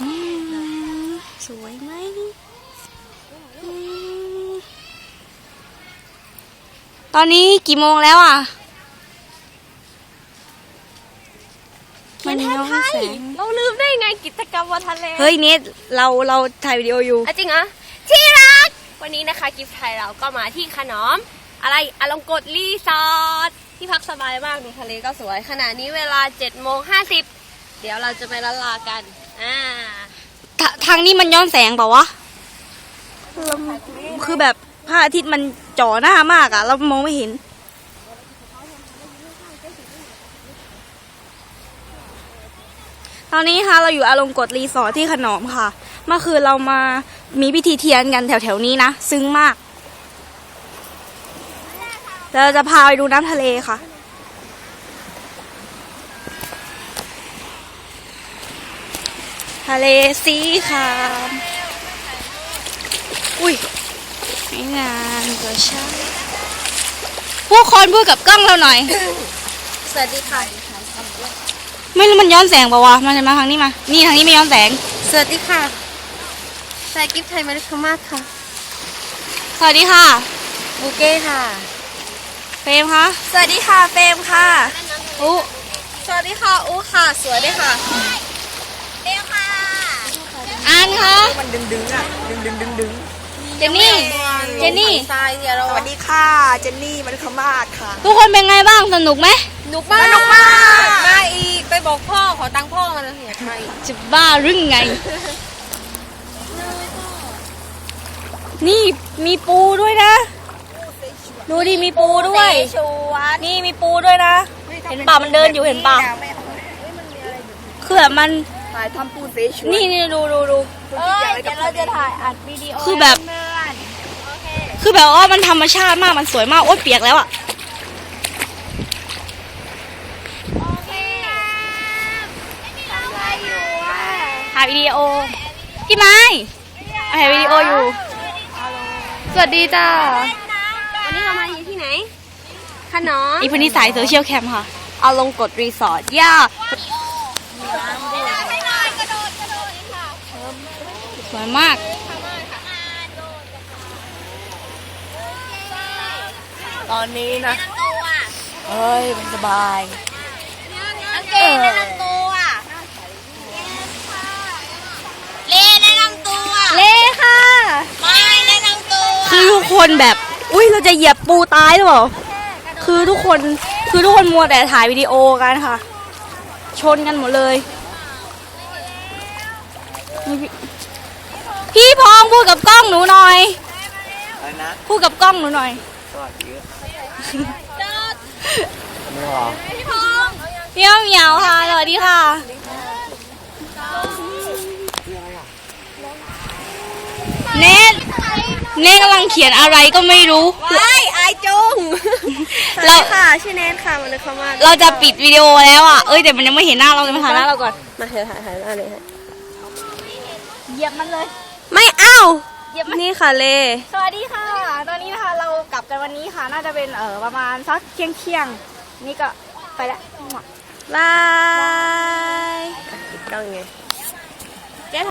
อืมสวยไหมอืมตอนนี้กี่โมงแล้วอะมันย้อนแสงเราลืมได้ไงกิจกรรมวันทะเล เฮ้ยเนทเราเราถ่ายวิดีโออยู่อะจริงเหรอที่รัก วันนี้นะคะกิฟต์ไทยเราก็มาที่ขนอม อะไรอลงกฎรีสอร์ทที่พักสบายมากดูทะเลก็สวย ขณะนี้เวลา7โมง50เดี๋ยวเราจะไปละลากัน อ่าทาทางนี้มันย้อนแสงเปล่าวะ คือแบบพระอาทิตย์มันจ่อหน้ามากอะเรามองไม่เห็น ตอนนี้ค่ะเราอยู่อารมณ์กดรีสอร์ทที่ขนอมค่ะ เมื่อคืนเรามามีพิธีเทียนกันแถวๆนี้นะ ซึ้งมาก เราจะพาไปดูน้ำทะเลค่ะ ทะเลสีครามอุ้ยไม่งานก็ใช่ผู้คนพูดกับกล้องเราหน่อย สวัสดีค่ะ ไม่รู้มันย้อนแสงเปล่าวะมาจะมาทางนี้มา นี่ทางนี้ไม่ย้อนแสง สวัสดีค่ะชายกิฟต์ไทยมาริคมากค่ะ สวัสดีค่ะบูเก้ค่ะ เฟรมคะ สวัสดีค่ะเฟรมค่ะอู้สวัสดีค่ะอู้ค่ะ สวยด้วยค่ะ เบลค่ะอันคะมันดึงดึงๆอะดึงดึงดึงดึงเจนนี่ เจนนี่ ทรายเนี่ยเราสวัสดีค่ะ เจนนี่มันขมาศค่ะ ทุกคนเป็นไงบ้างสนุกไหมหนุกมากสนุกมาก มาอีก ไปบอกพ่อ ขอตังค์พ่อมาเลยอยากมาอีกจะบ้าหรือไง นี่มีปูด้วยนะ ดูดิมีปูด้วย ชวนนี่มีปูด้วยนะ เห็นป่ามันเดินอยู่เห็นป่า คือแบบมัน ถ่ายทำปูเสฉวนนี่นี่ดูดูดู เอ้ยเดี๋ยวเราจะถ่ายอัดวิดีโอคือแบบ ให้เพื่อนโอเคคือแบบว่ามันธรรมชาติมากมันสวยมากโอ๊ยเปียกแล้วอะโอเคทำอะไรอยู่อะถ่ายวิดีโอพี่ไม้ถ่ายวิดีโออยู่ สวัสดีจ้าวันนี้เรามาอยู่ที่ไหนขนอมอีพันนิสายโซเชียลแคมค่ะ เอาลงกดรีสอร์ทย่า วยมากตอนนี้นะเอ้ยมันสบายเก่งแนะนำตัวเล่แนะนำตัวเล่ค่ะไม่แนะนำตัวคือทุกคนแบบ อุ้ยเราจะเหยียบปูตายหรือเปล่าคือทุกคนคือทุกคนมัวแต่ถ่ายวิดีโอกันค่ะ ชนกันหมดเลยนี่ พี่พี่พองพูดกับกล้องหนูหน่อย อะไรนะพูดกับกล้องหนูหน่อย สวัสดีเจิดไม่หรอพี่พงษ์เมียวเหมียวค่ะ สวัสดีค่ะ เนทเนทกำลังเขียนอะไรก็ไม่รู้ไอ้ไอายจุงเรา ค่ะ ชื่อแนนค่ะมันเลยเข้ามาเราจะปิดวิดีโอแล้วอะ เอ้ยแต่มันยังไม่เห็นหน้าเราเลยมาถ่ายหน้าเราก่อน มาเถอะถ่ายถ่ายหน้าเลยฮะเหยียบมันเลยไม่ เอ้าเหยียบมันนี่ค่ะเลสวัสดีค่ะ ตอนนี้นะคะเรากลับกันวันนี้ค่ะ น่าจะเป็นเออประมาณสักเที่ยงเที่ยงๆนี่ก็ไปแล้ว บายปิดกล้องไง